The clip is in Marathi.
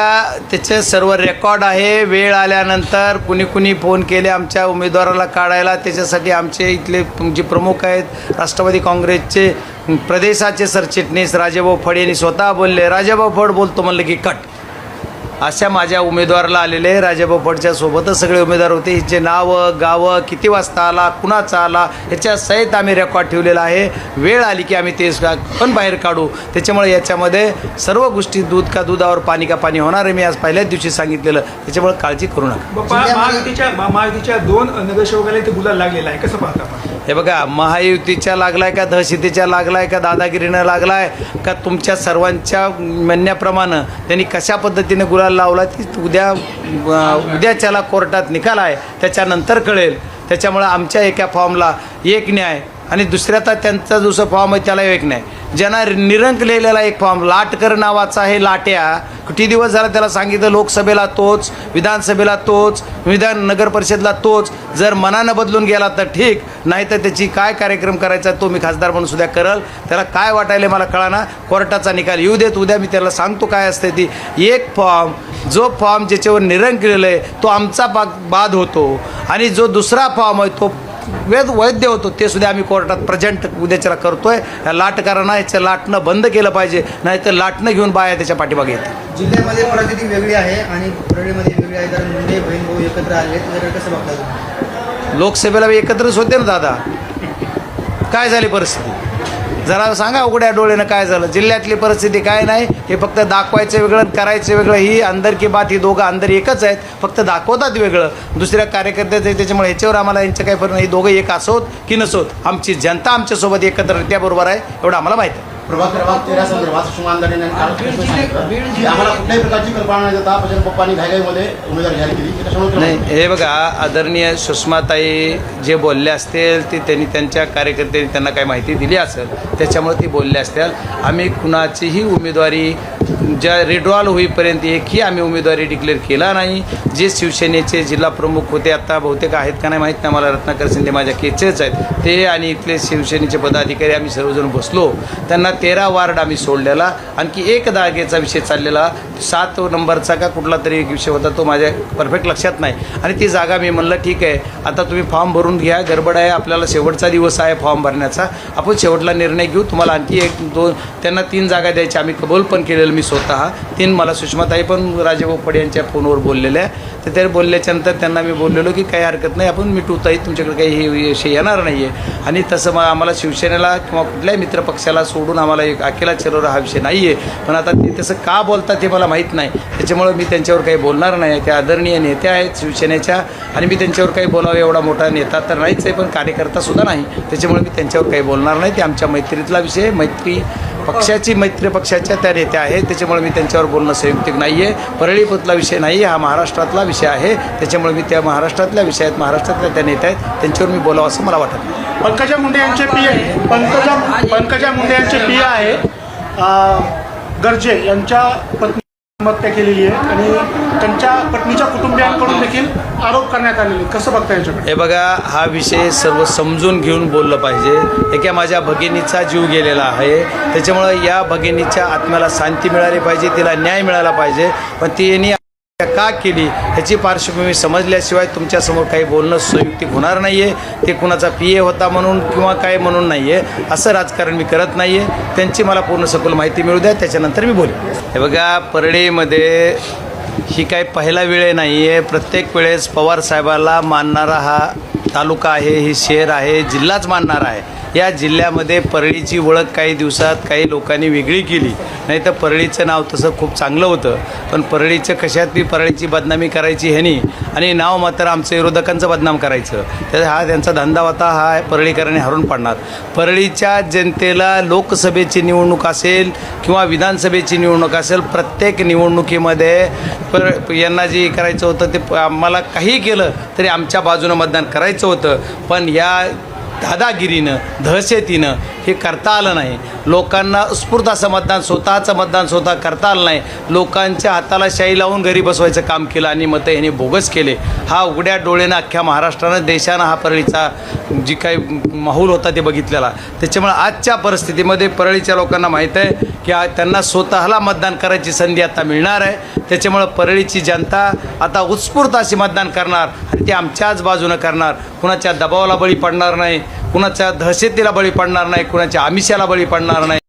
त्याचे सर्व रेकॉर्ड आहे. वेळ आल्यानंतर कुणी कुणी फोन केले आमच्या उमेदवाराला काढायला. त्याच्यासाठी आमचे इथले जे प्रमुख आहेत राष्ट्रवादी काँग्रेसचे प्रदेशाचे सरचिटणीस राजेभाऊ फड यांनी स्वतः बोलले. राजाभाऊ फड बोलतो म्हणलं की कट. अशा माझ्या उमेदवाराला आलेले राजाभाऊ फडच्या सोबतच सगळे उमेदवार होते. हिचे नावं गावं किती वाजता आला कुणाचा आला याच्या सहित आम्ही रेकॉर्ड ठेवलेला आहे. वेळ आली की आम्ही ते पण बाहेर काढू. त्याच्यामुळे याच्यामध्ये सर्व गोष्टी दूध का दुधावर पाणी का पाणी होणार आहे मी आज पहिल्याच दिवशी सांगितलेलं. त्याच्यामुळे काळजी करू नका. दोन नगरसेवकाला इथे गुलाल लागलेला आहे. कसं पाहता हे बघा महायुतीच्या लागलाय का दहशतीच्या लागलाय का दादागिरीनं लागलाय का तुमच्या सर्वांच्या म्हणण्याप्रमाणे त्यांनी कशा पद्धतीने गुलाल लावला ती उद्या उद्या उद्याच्याला कोर्टात निकाल आहे. त्याच्यानंतर कळेल. त्याच्यामुळं आमच्या एका फॉर्मला एक न्याय आणि दुसऱ्याचा त्यांचा दुसरा फॉर्म आहे त्याला एक न्याय. ज्यांना निरंकलेला एक फॉर्म लाटकर नावाचा आहे लाट्या. किती दिवस झाला त्याला सांगितलं लोकसभेला तोच विधानसभेला तोच विधान नगर परिषदला तोच. जर मनानं बदलून गेला तर ठीक नाही तर त्याची काय कार्यक्रम करायचा तो मी खासदार म्हणून सुद्धा करल. त्याला काय वाटायला मला कळाना. कोर्टाचा निकाल येऊ देत उद्या मी त्याला सांगतो काय असते ती. एक फॉर्म जो फॉर्म ज्याच्यावर निरंकलेलं आहे तो आमचा बा बाद होतो. आणि जो दुसरा फॉर्म आहे तो वेद वैद्य होतो ते सुद्धा आम्ही कोर्टात प्रेझेंट उद्याच्याला करतोय. लाटकारांना याचं लाटणं बंद केलं पाहिजे नाही तर लाटणं घेऊन बाया त्याच्या पाठीमागे येते जिल्ह्यामध्ये परिस्थिती वेगळी आहे आणि परळीमध्ये वेगळी आहे. तर मुंडे बहीण भाऊ एकत्र आले तर कसं बघता तुम्ही लोकसभेला एकत्रच होते ना दादा? काय झाली परिस्थिती? जरा सांगा उघड्या डोळ्यानं काय झालं? जिल्ह्यातली परिस्थिती काय नाही? हे फक्त दाखवायचं वेगळं करायचं वेगळं. ही अंदर की बात ही दोघं अंदर एकच आहेत. फक्त दाखवतात वेगळं. दुसऱ्या कार्यकर्त्याचं त्याच्यामुळे ह्याच्यावर आम्हाला यांचं काही फरक नाही. दोघं एक असोत की नसोत आमची जनता आमच्यासोबत एकत्र त्याबरोबर आहे. एवढं आम्हाला माहिती आहे. प्रभाग क्रमांक तेरा संदर्भात सांगितलं. की आम्हाला कुठल्याही प्रकारची कल्पना न देता बजरंग पप्पांनी घाईघाईमध्ये उमेदवारी जाहीर केली. नाही हे बघा आदरणीय सुषमाताई जे बोलले असतील ते त्यांनी त्यांच्या कार्यकर्त्यांनी त्यांना काही माहिती दिली असेल त्याच्यामुळे ती बोलले असतील. आम्ही कुणाचीही उमेदवारी ज्या रिड्रॉल होईपर्यंत एकही आम्ही उमेदवारी डिक्लेअर केला नाही. जे शिवसेनेचे जिल्हा प्रमुख होते आत्ता बहुतेक आहेत का नाही माहीत नाही. मला रत्नाकर शिंदे माझ्या केचेच आहेत. ते आणि इथले शिवसेनेचे पदाधिकारी आम्ही सर्वजण बसलो. त्यांना तेरा वार्ड आम्ही सोडलेला. आणखी एक जागेचा विषय चाललेला. सात नंबरचा का कुठला तरी एक विषय होता तो माझ्या परफेक्ट लक्षात नाही. आणि ती जागा मी म्हणलं ठीक आहे आता तुम्ही फॉर्म भरून घ्या. गडबड आहे आपल्याला शेवटचा दिवस आहे फॉर्म भरण्याचा. आपण शेवटला निर्णय घेऊ. तुम्हाला आणखी एक दोन त्यांना तीन जागा द्यायच्या आम्ही कबूल पण केलेलं मी स्वतः तीन मला सुषमाताई पण राजेभाऊ यांच्या फोनवर बोललेल्या तर ते बोलल्याच्यानंतर त्यांना मी बोललेलो की काही हरकत नाही आपण मिटवताही तुमच्याकडे काही हे विषय येणार नाही आहे आणि तसं मग आम्हाला शिवसेनेला किंवा कुठल्याही मित्रपक्षाला सोडून आम्हाला एक अकेला चिरवणार हा विषय नाही आहे पण आता ते तसं का बोलतात ते मला माहीत नाही. त्याच्यामुळं मी त्यांच्यावर काही बोलणार नाही. त्या आदरणीय नेत्या आहेत शिवसेनेच्या आणि मी त्यांच्यावर काही बोलावं एवढा मोठा नेता तर नाहीच आहे पण कार्यकर्तासुद्धा नाही. त्याच्यामुळे मी त्यांच्यावर काही बोलणार नाही. ते आमच्या मैत्रीतला विषय मैत्री पक्षाची मैत्री पक्षाच्या त्या नेत्या आहेत त्याच्यामुळे मी त्यांच्यावर बोलणं संयुक्तिक नाही आहे परळीपतला विषय नाही आहे हा महाराष्ट्रातला विषय आहे. त्याच्यामुळे मी त्या महाराष्ट्रातल्या विषयात महाराष्ट्रातल्या त्या नेत्या आहेत त्यांच्यावर मी बोलावं असं मला वाटत नाही. पंकजा मुंडे यांचे पी पंकजा पंकजा मुंडे यांचे पी आहे गर्जे यांच्या पत्नी आत्महत्या केलेली आहे आणि त्यांच्या पत्नीच्या कुटुंबियांकडून देखील आरोप करण्यात आलेले कसं बघता याच्याकडे? हे बघा हा विषय सर्व समजून घेऊन बोललं पाहिजे. एका माझ्या भगिनीचा जीव गेलेला आहे. त्याच्यामुळं या भगिनीच्या आत्म्याला शांती मिळाली पाहिजे तिला न्याय मिळाला पाहिजे. पण ती यांनी का केली ह्याची पार्श्वभूमी समजल्याशिवाय तुमच्यासमोर काही बोलणं सुयुक्तिक होणार नाही आहे ते कुणाचा पी ए होता म्हणून किंवा काय म्हणून नाही आहे असं राजकारण मी करत नाही आहे त्यांची मला पूर्ण सखोल माहिती मिळू द्या. त्याच्यानंतर मी बोलेन. हे बघा परळीमध्ये ही काही पहिला वेळ नाही आहे प्रत्येक वेळेस पवार साहेबाला मानणारा हा तालुका आहे ही शहर आहे जिल्हाच मानणारा आहे. या जिल्ह्यामध्ये परळीची ओळख काही दिवसात काही लोकांनी वेगळी केली. नाही तर परळीचं नाव तसं खूप चांगलं होतं. पण परळीचं कशात बी परळीची बदनामी करायची ह्यानी आणि नाव मात्र आमचं विरोधकांचं बदनाम करायचं. तर हा त्यांचा धंदा होता हा परळीकरांनी हरून पाडणार. परळीच्या जनतेला लोकसभेची निवडणूक असेल किंवा विधानसभेची निवडणूक असेल प्रत्येक निवडणुकीमध्ये पर यांना जे करायचं होतं ते प- आम्हाला काही केलं तरी आमच्या बाजूनं मतदान करायचं होतं. पण या दादागिरीनं दहशतीनं हे करता आलं नाही. लोकांना उत्स्फूर्त असं मतदान स्वतःचं मतदान स्वतः करता आलं नाही. लोकांच्या हाताला शाई लावून घरी बसवायचं काम केलं आणि मतं ह्याने बोगस केले. हा उघड्या डोळ्यानं अख्ख्या महाराष्ट्रानं देशानं हा परळीचा जी काही माहोल होता ते बघितलेला. त्याच्यामुळे आजच्या परिस्थितीमध्ये परळीच्या लोकांना माहीत आहे की त्यांना स्वतःला मतदान करायची संधी आता मिळणार आहे. त्याच्यामुळं परळीची जनता आता उत्स्फूर्त अशी मतदान करणार आणि ते आमच्याच बाजूनं करणार. कुणाच्या दबावाला बळी पडणार नाही. कुणाच्या दहशतीला बळी पडणार नाही कुणाच्या आमिषाला बळी पडणार नाही.